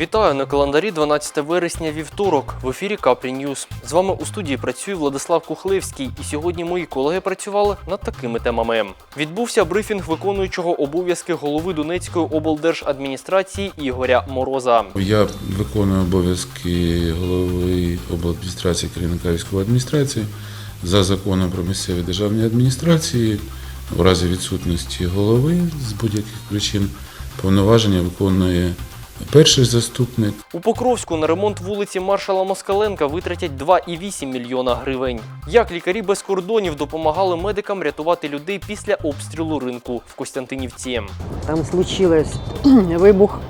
Вітаю на календарі 12 вересня вівторок. В ефірі Капрі Ньюз. З вами у студії працює Владислав Кухлевський, і сьогодні мої колеги працювали над такими темами. Відбувся брифінг виконуючого обов'язки голови Донецької облдержадміністрації Ігоря Мороза. Я виконую обов'язки голови обладміністрації керівника військової адміністрації за законом про місцеві державні адміністрації. У разі відсутності голови з будь-яких причин повноваження виконує перший заступник. У Покровську на ремонт вулиці маршала Москаленка витратять 2,8 мільйона гривень. Як лікарі без кордонів допомагали медикам рятувати людей після обстрілу ринку в Костянтинівці. Там случилось вибух,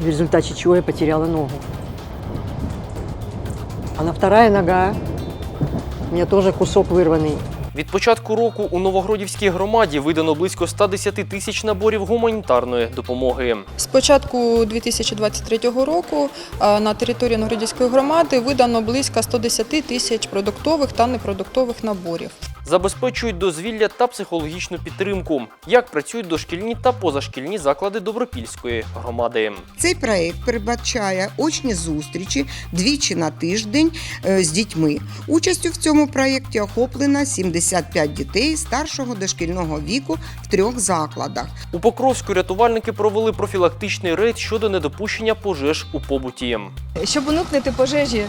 в результате чего я потеряла ногу. А на вторая нога у меня тоже кусок вырванный. Від початку року у Новогродівській громаді видано близько 110 тисяч наборів гуманітарної допомоги. З початку 2023 року на території Новгородської громади видано близько 110 тисяч продуктових та непродуктових наборів. Забезпечують дозвілля та психологічну підтримку. Як працюють дошкільні та позашкільні заклади Добропільської громади. Цей проект передбачає очні зустрічі двічі на тиждень е, з дітьми. Участю в цьому проєкті охоплено 75 дітей старшого дошкільного віку в трьох закладах. У Покровську рятувальники провели профілактичний рейд щодо недопущення пожеж у побуті. Щоб уникнути пожежі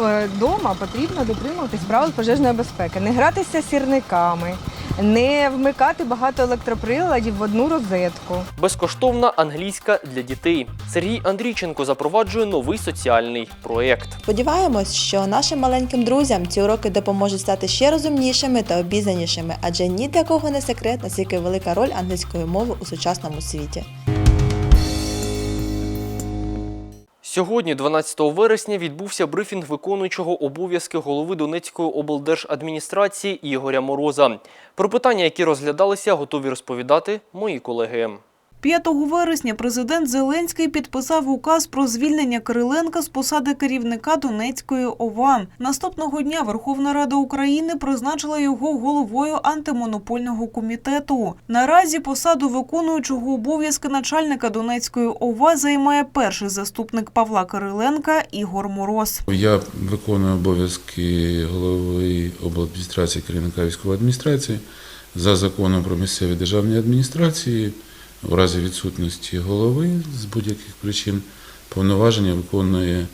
вдома, потрібно дотримуватись правил пожежної безпеки, не гратися сірниками, не вмикати багато електроприладів в одну розетку. Безкоштовна англійська для дітей. Сергій Андрійченко запроваджує новий соціальний проєкт. Сподіваємось, що нашим маленьким друзям ці уроки допоможуть стати ще розумнішими та обізнанішими, адже ні для кого не секрет, наскільки велика роль англійської мови у сучасному світі. Сьогодні, 12 вересня, відбувся брифінг виконуючого обов'язки голови Донецької облдержадміністрації Ігоря Мороза. Про питання, які розглядалися, готові розповідати мої колеги. 5 вересня президент Зеленський підписав указ про звільнення Кириленка з посади керівника Донецької ОВА. Наступного дня Верховна Рада України призначила його головою антимонопольного комітету. Наразі посаду виконуючого обов'язки начальника Донецької ОВА займає перший заступник Павла Кириленка Ігор Мороз. Я виконую обов'язки голови обладміністрації керівника військової адміністрації за законом про місцеві державні адміністрації. У разі відсутності голови з будь-яких причин повноваження виконує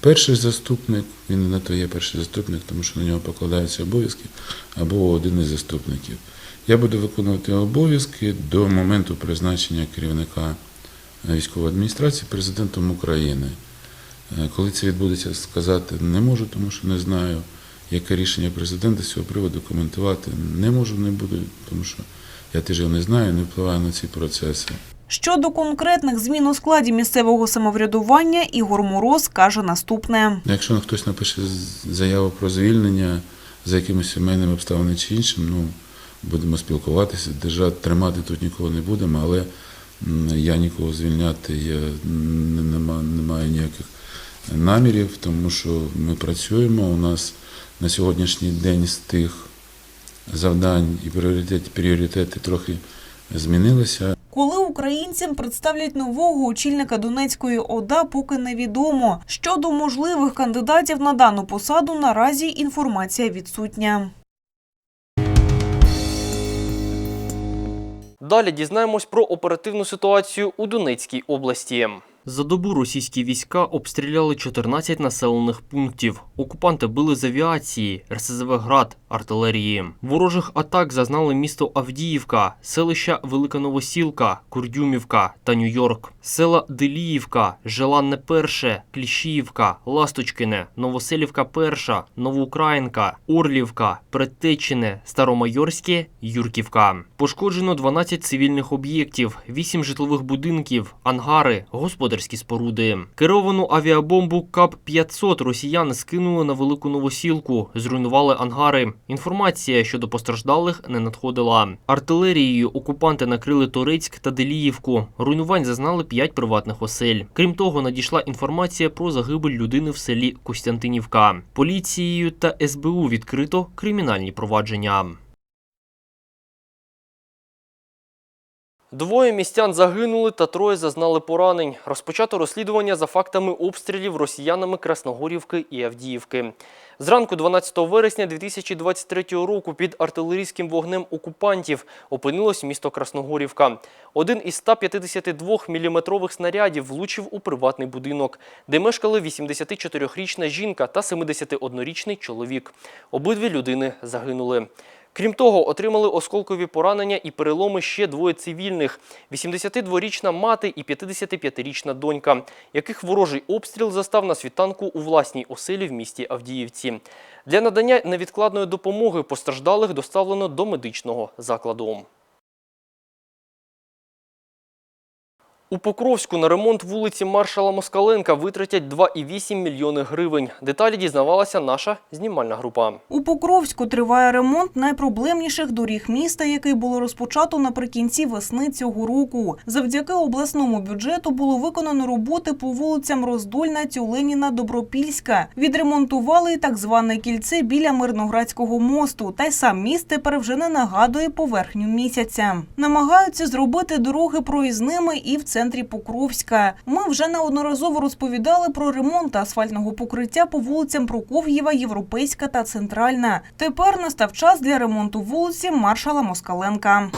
перший заступник. Він не то є перший заступник, тому що на нього покладаються обов'язки або один із заступників. Я буду виконувати обов'язки до моменту призначення керівника військової адміністрації президентом України. Е, Коли це відбудеться, сказати не можу, тому що не знаю, яке рішення президента з цього приводу коментувати не можу, не буду, тому що я теж його не знаю, не впливаю на ці процеси. Щодо конкретних змін у складі місцевого самоврядування, Ігор Мороз каже наступне. Якщо хтось напише заяву про звільнення за якимись сімейними обставинами чи іншим, ну будемо спілкуватися, держати, тримати тут нікого не будемо, але я нікого звільняти я не, нема, не маю ніяких намірів, тому що ми працюємо. У нас на сьогоднішній день з тих завдань і пріоритети, пріоритети трохи змінилися. Коли українцям представлять нового очільника Донецької ОДА, поки невідомо. Щодо можливих кандидатів на дану посаду, наразі інформація відсутня. Далі дізнаємось про оперативну ситуацію у Донецькій області. За добу російські війська обстріляли 14 населених пунктів. Окупанти били з авіації, РСЗВ «Град», артилерії. Ворожих атак зазнали місто Авдіївка, селища Велика Новосілка, Курдюмівка та Нью-Йорк, села Деліївка, Желанне Перше, Кліщіївка, Ласточкине, Новоселівка Перша, Новоукраїнка, Орлівка, Предтечине, Старомайорське, Юрківка. Пошкоджено 12 цивільних об'єктів, 8 житлових будинків, ангари, господарські споруди. Керовану авіабомбу КАП-500 росіяни скинули на Велику Новосілку, зруйнували ангари. Інформація щодо постраждалих не надходила. Артилерією окупанти накрили Торецьк та Деліївку. Руйнувань зазнали 5 приватних осель. Крім того, надійшла інформація про загибель людини в селі Костянтинівка. Поліцією та СБУ відкрито кримінальні провадження. Двоє містян загинули та троє зазнали поранень. Розпочато розслідування за фактами обстрілів росіянами Красногорівки і Авдіївки. Зранку 12 вересня 2023 року під артилерійським вогнем окупантів опинилось місто Красногорівка. Один із 152 міліметрових снарядів влучив у приватний будинок, де мешкали 84-річна жінка та 71-річний чоловік. Обидві людини загинули. Крім того, отримали осколкові поранення і переломи ще двоє цивільних – 82-річна мати і 55-річна донька, яких ворожий обстріл застав на світанку у власній оселі в місті Авдіївці. Для надання невідкладної допомоги постраждалих доставлено до медичного закладу. У Покровську на ремонт вулиці Маршала Москаленка витратять 2,8 мільйони гривень. Деталі дізнавалася наша знімальна група. У Покровську триває ремонт найпроблемніших доріг міста, який було розпочато наприкінці весни цього року. Завдяки обласному бюджету було виконано роботи по вулицям Роздольна, Тюленіна, Добропільська. Відремонтували і так зване кільце біля Мирноградського мосту. Та й сам міст тепер вже не нагадує поверхню місяця. Намагаються зробити дороги проїзними і в центрі Покровська. Ми вже неодноразово розповідали про ремонт асфальтного покриття по вулицям Прокоф'єва, Європейська та Центральна. Тепер настав час для ремонту вулиці Маршала Москаленка.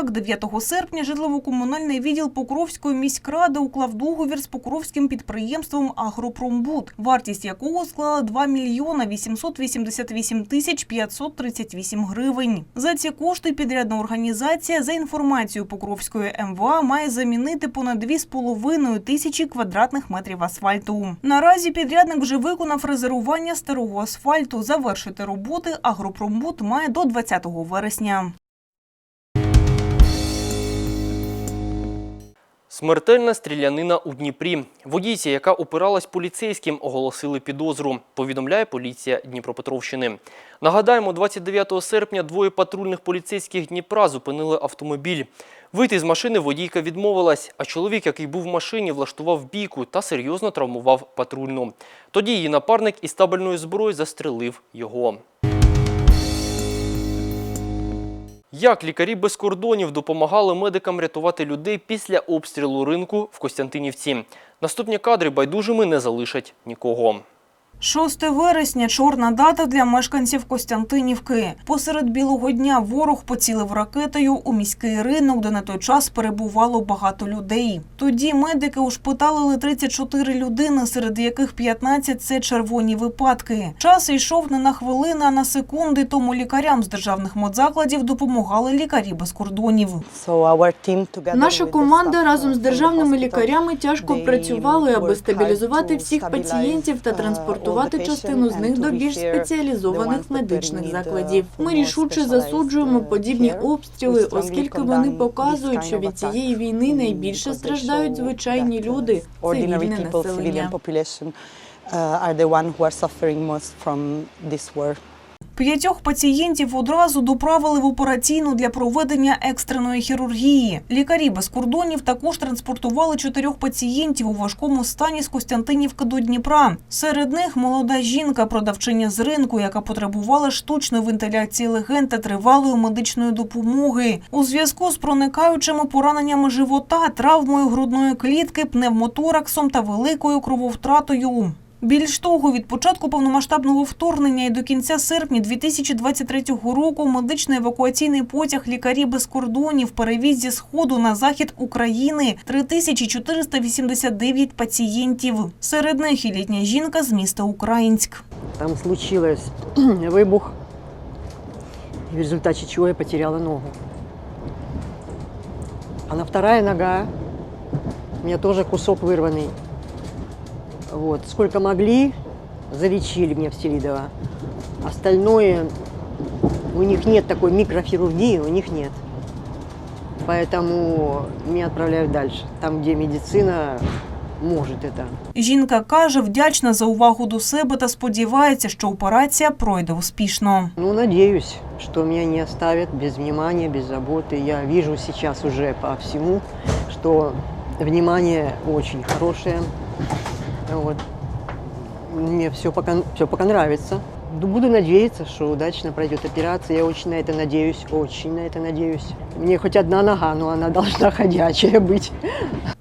Так, 9 серпня житлово-комунальний відділ Покровської міськради уклав договір з покровським підприємством Агропромбуд, вартість якого склала 2 мільйона 888 тисяч 538 гривень. За ці кошти підрядна організація, за інформацією Покровської МВА, має замінити понад 2,5 тисячі квадратних метрів асфальту. Наразі підрядник вже виконав резервування старого асфальту. Завершити роботи Агропромбуд має до 20 вересня. Смертельна стрілянина у Дніпрі. Водійці, яка опиралась поліцейським, оголосили підозру, повідомляє поліція Дніпропетровщини. Нагадаємо, 29 серпня двоє патрульних поліцейських Дніпра зупинили автомобіль. Вийти з машини водійка відмовилась, а чоловік, який був в машині, влаштував бійку та серйозно травмував патрульну. Тоді її напарник із табельної зброї застрелив його. Як лікарі без кордонів допомагали медикам рятувати людей після обстрілу ринку в Костянтинівці? Наступні кадри байдужими не залишать нікого. 6 вересня чорна дата для мешканців Костянтинівки. Посеред білого дня ворог поцілив ракетою у міський ринок, де на той час перебувало багато людей. Тоді медики ушпиталили 34 людини, серед яких 15 – це червоні випадки. Час йшов не на хвилини, а на секунди. Тому лікарям з державних медзакладів допомагали лікарі без кордонів. Наша команда разом з державними лікарями тяжко працювали, аби стабілізувати всіх пацієнтів та транспортувати частину з них до більш спеціалізованих медичних закладів. Ми рішуче засуджуємо подібні обстріли, оскільки вони показують, що від цієї війни найбільше страждають звичайні люди, цивільне населення. П'ятьох пацієнтів одразу доправили в операційну для проведення екстреної хірургії. Лікарі без кордонів також транспортували чотирьох пацієнтів у важкому стані з Костянтинівки до Дніпра. Серед них молода жінка, продавчиня з ринку, яка потребувала штучної вентиляції легень та тривалої медичної допомоги. У зв'язку з проникаючими пораненнями живота, травмою грудної клітки, пневмотораксом та великою крововтратою. Більш того, від початку повномасштабного вторгнення і до кінця серпня 2023 року медичний евакуаційний потяг лікарі без кордонів перевіз зі сходу на захід України 3489 пацієнтів. Серед них і літня жінка з міста Українськ. Там случилось выбух, в результате чего я потеряла ногу. Она вторая нога, у меня тоже кусок вырванный. Вот. Сколько могли, залечили меня в Селидово. Остальное, у них нет такой микрохирургии, у них нет. Поэтому меня отправляют дальше, там, где медицина может это. Жінка каже, вдячна за увагу до себе та сподівається, що операція пройде успішно. Ну, надеюсь, что меня не оставят без внимания, без заботы. Я вижу сейчас уже по всему, что внимание очень хорошее. Вот. Мне все пока, все пока нравится. Ну, Буду надеяться, что удачно пройдет операция. Я очень на это надеюсь, очень на это надеюсь. Мне хоть одна нога, но она должна ходячая быть.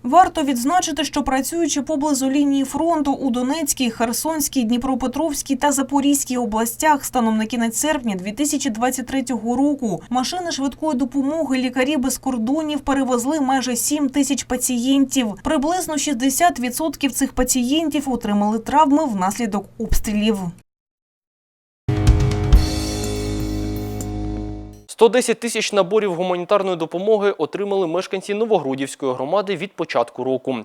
Варто відзначити, що працюючи поблизу лінії фронту у Донецькій, Херсонській, Дніпропетровській та Запорізькій областях станом на кінець серпня 2023 року машини швидкої допомоги лікарі без кордонів перевезли майже 7 тисяч пацієнтів. Приблизно 60% цих пацієнтів отримали травми внаслідок обстрілів. 110 тисяч наборів гуманітарної допомоги отримали мешканці Новогрудівської громади від початку року.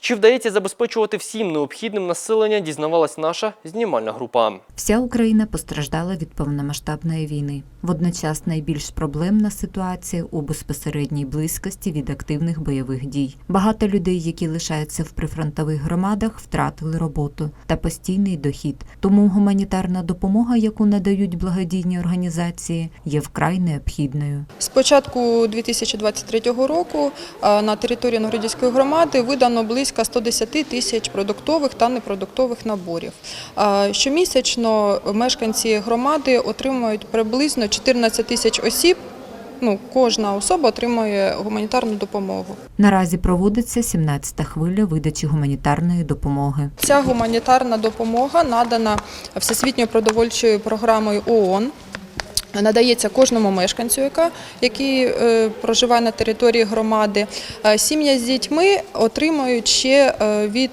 Чи вдається забезпечувати всім необхідним населення, дізнавалась наша знімальна група. Вся Україна постраждала від повномасштабної війни. Водночас найбільш проблемна ситуація у безпосередній близькості від активних бойових дій. Багато людей, які лишаються в прифронтових громадах, втратили роботу та постійний дохід. Тому гуманітарна допомога, яку надають благодійні організації, є вкрай необхідною. З початку 2023 року на території Новгородської громади видано близько 110 тисяч продуктових та непродуктових наборів. Щомісячно мешканці громади отримують приблизно 14 тисяч осіб. Ну, кожна особа отримує гуманітарну допомогу. Наразі проводиться 17-та хвиля видачі гуманітарної допомоги. Ця гуманітарна допомога надана Всесвітньою продовольчою програмою ООН. Надається кожному мешканцю, яка, який е, проживає на території громади. Е, Сім'я з дітьми отримують ще е, від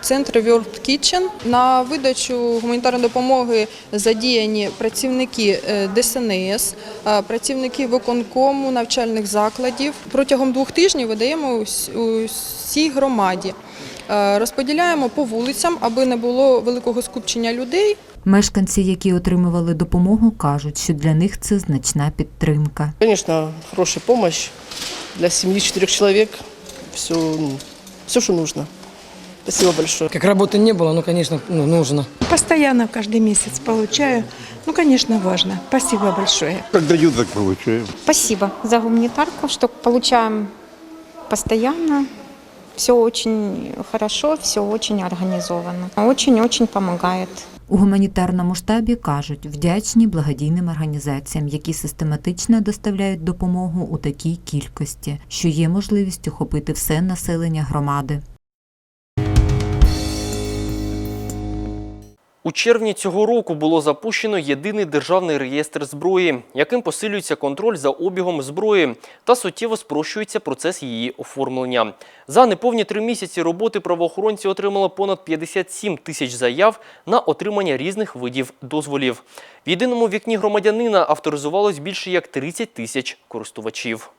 центру World Kitchen. На видачу гуманітарної допомоги задіяні працівники ДСНС, працівники виконкому навчальних закладів. Протягом двох тижнів видаємо ус- усій громаді. Розподіляємо по вулицям, аби не було великого скупчення людей. Мешканці, які отримували допомогу, кажуть, що для них це значна підтримка. Конечно, хорошая помощь для семьи четырех человек. Все, все, что нужно. Спасибо большое. Как работы не было, ну, конечно, ну, нужно. Постоянно каждый месяц получаю. Ну, конечно, важно. Спасибо большое. Как дают, так получаем. Спасибо за гуманитарку, что получаем постоянно. Все очень хорошо, все очень организовано. Очень-очень помогает. У гуманітарному штабі кажуть, вдячні благодійним організаціям, які систематично доставляють допомогу у такій кількості, що є можливість охопити все населення громади. У червні цього року було запущено єдиний державний реєстр зброї, яким посилюється контроль за обігом зброї та суттєво спрощується процес її оформлення. За неповні три місяці роботи правоохоронці отримали понад 57 тисяч заяв на отримання різних видів дозволів. В єдиному вікні громадянина авторизувалось більше як 30 тисяч користувачів.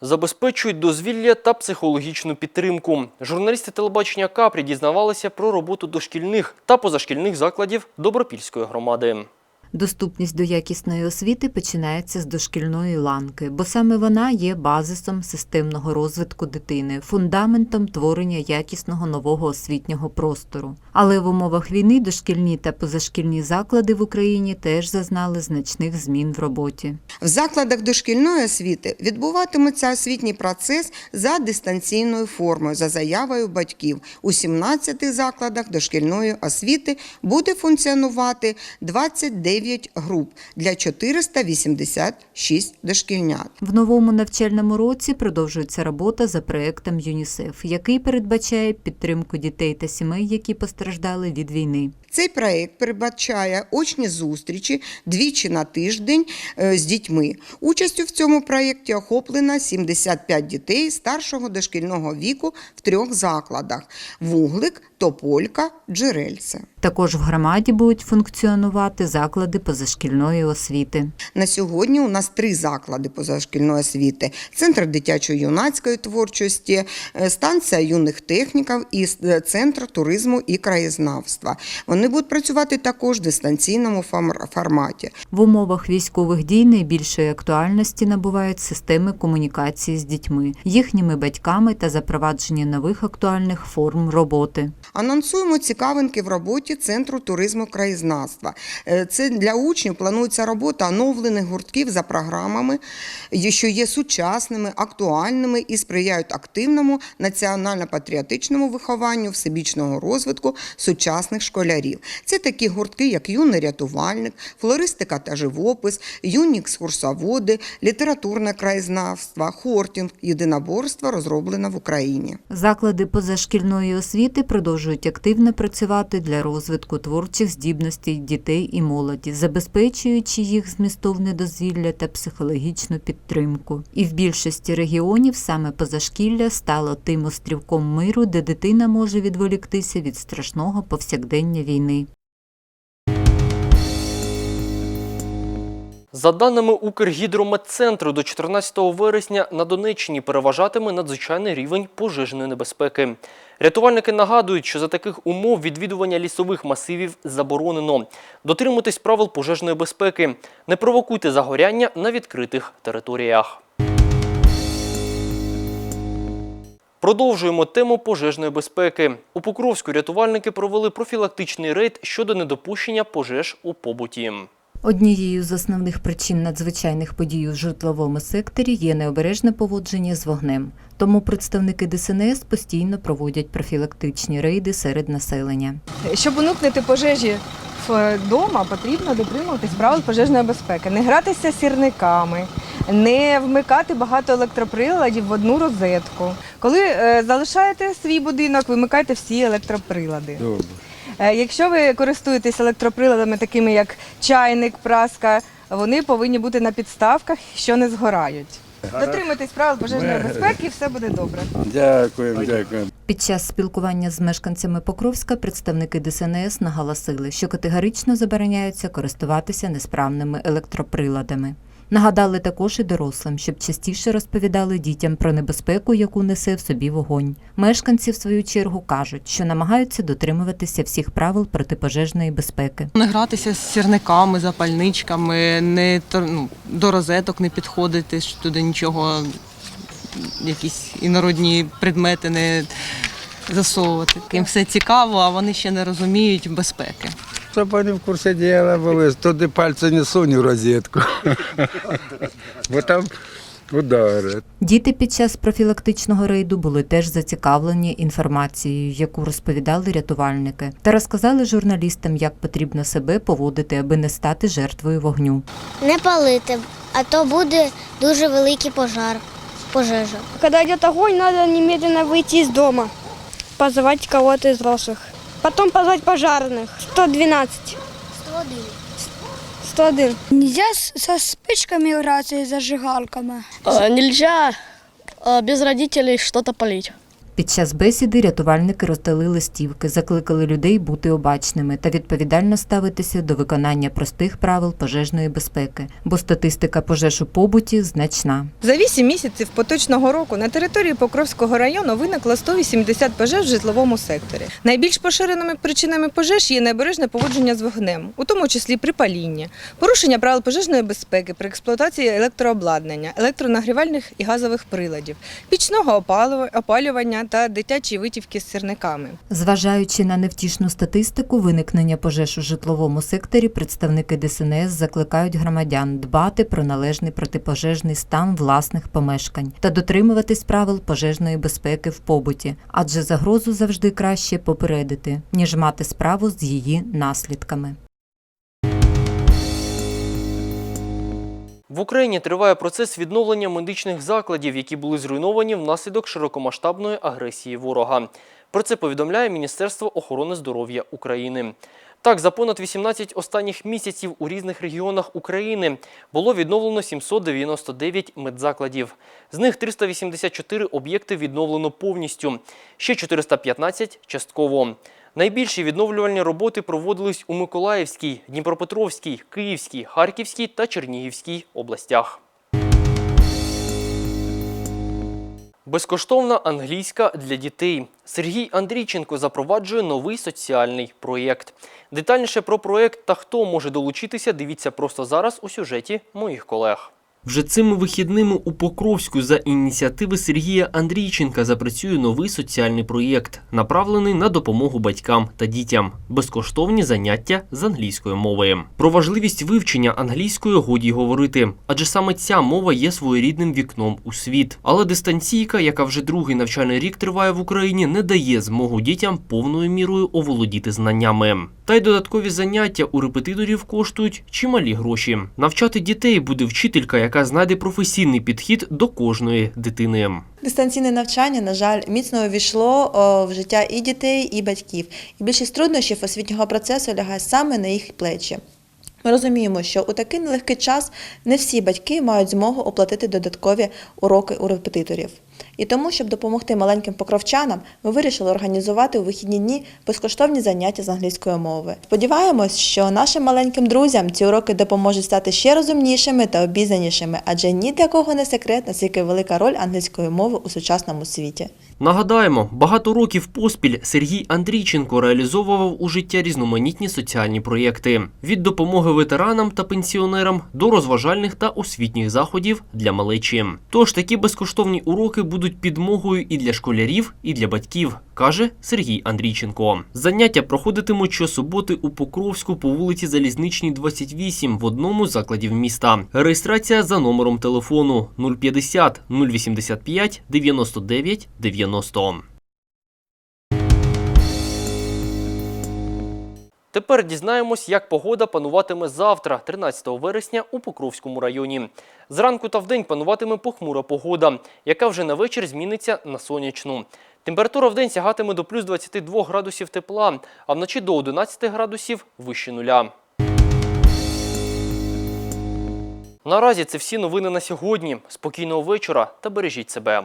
Забезпечують дозвілля та психологічну підтримку. Журналісти телебачення Капрі дізнавалися про роботу дошкільних та позашкільних закладів Добропільської громади. Доступність до якісної освіти починається з дошкільної ланки, бо саме вона є базисом системного розвитку дитини, фундаментом творення якісного нового освітнього простору. Але в умовах війни дошкільні та позашкільні заклади в Україні теж зазнали значних змін в роботі. В закладах дошкільної освіти відбуватиметься освітній процес за дистанційною формою за заявою батьків. У 17 закладах дошкільної освіти буде функціонувати 29 груп для 486 дошкільнят. В новому навчальному році продовжується робота за проектом ЮНІСЕФ, який передбачає підтримку дітей та сімей, які постраждали від війни. Цей проект передбачає очні зустрічі двічі на тиждень е, з дітьми. Участю в цьому проєкті охоплено 75 дітей старшого дошкільного віку в трьох закладах: Вуглик, Тополька, Джерельце. Також в громаді будуть функціонувати заклади позашкільної освіти. На сьогодні у нас три заклади позашкільної освіти: центр дитячо-юнацької творчості, е, станція юних техніків і е, центр туризму і краєзнавства. Вони будуть працювати також в дистанційному форматі. В умовах військових дій найбільшої актуальності набувають системи комунікації з дітьми, їхніми батьками та запровадження нових актуальних форм роботи. Анонсуємо цікавинки в роботі Центру туризму краєзнавства. Е, Це для учнів планується робота оновлених гуртків за програмами, що є сучасними, актуальними і сприяють активному національно-патріотичному вихованню, всебічного розвитку сучасних школярів. Це такі гуртки, як юний рятувальник, флористика та живопис, юні екскурсоводи, літературне краєзнавство, хортінг, єдиноборство розроблено в Україні. Заклади позашкільної освіти продовжують активно працювати для розвитку творчих здібностей дітей і молоді, забезпечуючи їх змістовне дозвілля та психологічну підтримку. І в більшості регіонів саме позашкілля стало тим острівком миру, де дитина може відволіктися від страшного повсякдення війни. За даними Укргідрометцентру, до 14 вересня на Донеччині переважатиме надзвичайний рівень пожежної небезпеки. Рятувальники нагадують, що за таких умов відвідування лісових масивів заборонено. Дотримуйтесь правил пожежної безпеки. Не провокуйте загоряння на відкритих територіях. Продовжуємо тему пожежної безпеки. У Покровську рятувальники провели профілактичний рейд щодо недопущення пожеж у побуті. Однією з основних причин надзвичайних подій у житловому секторі є необережне поводження з вогнем. Тому представники ДСНС постійно проводять профілактичні рейди серед населення. Щоб уникнути пожежі вдома, потрібно дотримуватись правил пожежної безпеки. Не гратися сірниками, не вмикати багато електроприладів в одну розетку. Коли е, залишаєте свій будинок, вимикайте всі електроприлади. Добре. Е, Якщо ви користуєтесь електроприладами, такими як чайник, праска, вони повинні бути на підставках, що не згорають. Дотримуйтесь правил пожежної безпеки, і все буде добре. Дякуємо, дякуємо. Під час спілкування з мешканцями Покровська представники ДСНС наголосили, що категорично забороняються користуватися несправними електроприладами. Нагадали також і дорослим, щоб частіше розповідали дітям про небезпеку, яку несе в собі вогонь. Мешканці, в свою чергу, кажуть, що намагаються дотримуватися всіх правил протипожежної безпеки. Не гратися з сірниками, запальничками, не ну, до розеток не підходити, щоб туди нічого, якісь інородні предмети не засовувати. Їм все цікаво, а вони ще не розуміють безпеки. Щоб вони в курсі діла були, туди пальці не сунь у розетку. Бо там удари. Діти під час профілактичного рейду були теж зацікавлені інформацією, яку розповідали рятувальники, та розказали журналістам, як потрібно себе поводити, аби не стати жертвою вогню. Не палити, а то буде дуже великий пожар, пожежа. Когда идет огонь, надо немедленно выйти из дома, позвать кого-то из взрослых. Потом позвать пожарных. 112. 101. 101. Нельзя со спичками играться и зажигалками. Нельзя без родителей что-то полить. Під час бесіди рятувальники роздали листівки, закликали людей бути обачними та відповідально ставитися до виконання простих правил пожежної безпеки, бо статистика пожеж у побуті значна. За 8 місяців поточного року на території Покровського району виникло 180 пожеж в житловому секторі. Найбільш поширеними причинами пожеж є необережне поводження з вогнем, у тому числі при палінні, порушення правил пожежної безпеки при експлуатації електрообладнання, електронагрівальних і газових приладів, пічного опалювання та дитячі витівки з сірниками. Зважаючи на невтішну статистику виникнення пожеж у житловому секторі, представники ДСНС закликають громадян дбати про належний протипожежний стан власних помешкань та дотримуватись правил пожежної безпеки в побуті, адже загрозу завжди краще попередити, ніж мати справу з її наслідками. В Україні триває процес відновлення медичних закладів, які були зруйновані внаслідок широкомасштабної агресії ворога. Про це повідомляє Міністерство охорони здоров'я України. Так, за понад 18 останніх місяців у різних регіонах України було відновлено 799 медзакладів. З них 384 об'єкти відновлено повністю, ще 415 – частково. Найбільші відновлювальні роботи проводились у Миколаївській, Дніпропетровській, Київській, Харківській та Чернігівській областях. Безкоштовна англійська для дітей. Сергій Андрійченко запроваджує новий соціальний проєкт. Детальніше про проєкт та хто може долучитися, дивіться просто зараз у сюжеті моїх колег. Вже цими вихідними у Покровську за ініціативи Сергія Андрійченка запрацює новий соціальний проєкт, направлений на допомогу батькам та дітям. Безкоштовні заняття з англійської мови. Про важливість вивчення англійської годі говорити, адже саме ця мова є своєрідним вікном у світ. Але дистанційка, яка вже другий навчальний рік триває в Україні, не дає змогу дітям повною мірою оволодіти знаннями. Та й додаткові заняття у репетиторів коштують чималі гроші. Навчати дітей буде вчителька, яка знайде професійний підхід до кожної дитини. Дистанційне навчання, на жаль, міцно увійшло в життя і дітей, і батьків. І більшість труднощів освітнього процесу лягає саме на їх плечі. Ми розуміємо, що у такий нелегкий час не всі батьки мають змогу оплатити додаткові уроки у репетиторів. І тому, щоб допомогти маленьким покровчанам, ми вирішили організувати у вихідні дні безкоштовні заняття з англійської мови. Сподіваємось, що нашим маленьким друзям ці уроки допоможуть стати ще розумнішими та обізнанішими, адже ні для кого не секрет, наскільки велика роль англійської мови у сучасному світі. Нагадаємо, багато років поспіль Сергій Андрійченко реалізовував у життя різноманітні соціальні проєкти від допомоги ветеранам та пенсіонерам до розважальних та освітніх заходів для малечі. Тож такі безкоштовні уроки будуть підмогою і для школярів, і для батьків, каже Сергій Андрійченко. Заняття проходитимуть щосуботи у Покровську по вулиці Залізничній, 28 в одному з закладів міста. Реєстрація за номером телефону 050 085 99 90. Тепер дізнаємось, як погода пануватиме завтра, 13 вересня, у Покровському районі. Зранку та вдень пануватиме похмура погода, яка вже на вечір зміниться на сонячну. Температура в день сягатиме до плюс 22 градусів тепла, а вночі до 11 градусів вище нуля. Наразі це всі новини на сьогодні. Спокійного вечора та бережіть себе.